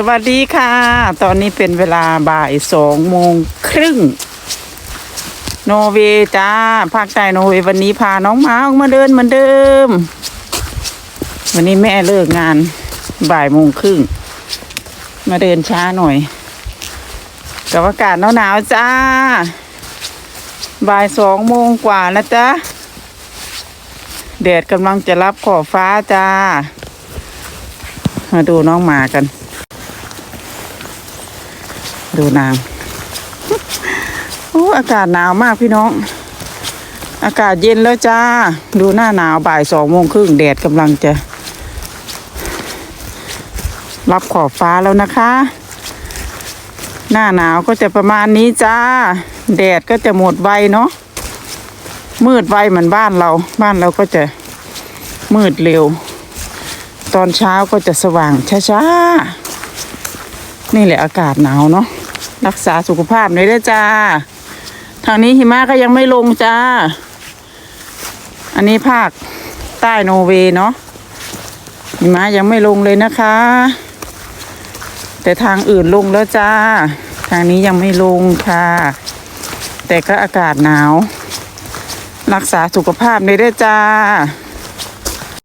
สวัสดีค่ะ ตอนนี้เป็นเวลาบ่ายสองโมงครึ่ง โนเวจ้า ภาคใต้โนเววันนี้พาน้องหมาออกมาเดินเหมือนเดิม วันนี้แม่เลิกงานบ่ายโมงครึ่ง มาเดินช้าหน่อยกับอากาศหนาวๆจ้า บ่ายสองโมงกว่านะจ๊ะแดดกำลังจะรับขอบฟ้าจ้า มาดูน้องหมากัน ดูนางโอ้อากาศหนาวมากพี่น้อง อากาศเย็นแล้วจ้า ดูหน้าหนาวบ่ายสองโมงครึ่งแดดกำลังจะ รับขอบฟ้าแล้วนะคะ หน้าหนาวก็จะประมาณนี้จ้า แดดก็จะหมดไวเนาะมืดไวเหมือนบ้านเรา บ้านเราก็จะมืดเร็ว ตอนเช้าก็จะสว่างช้าๆนี่แหละอากาศหนาวเนาะ รักษาสุขภาพหน่อยด้วยจ้า ทางนี้หิมะก็ยังไม่ลงจ้า อันนี้ภาคใต้โนเวย์เนาะหิมะยังไม่ลงเลยนะคะ แต่ทางอื่นลงแล้วจ้า ทางนี้ยังไม่ลงค่ะ แต่ก็อากาศหนาว รักษาสุขภาพหน่อยด้วยจ้า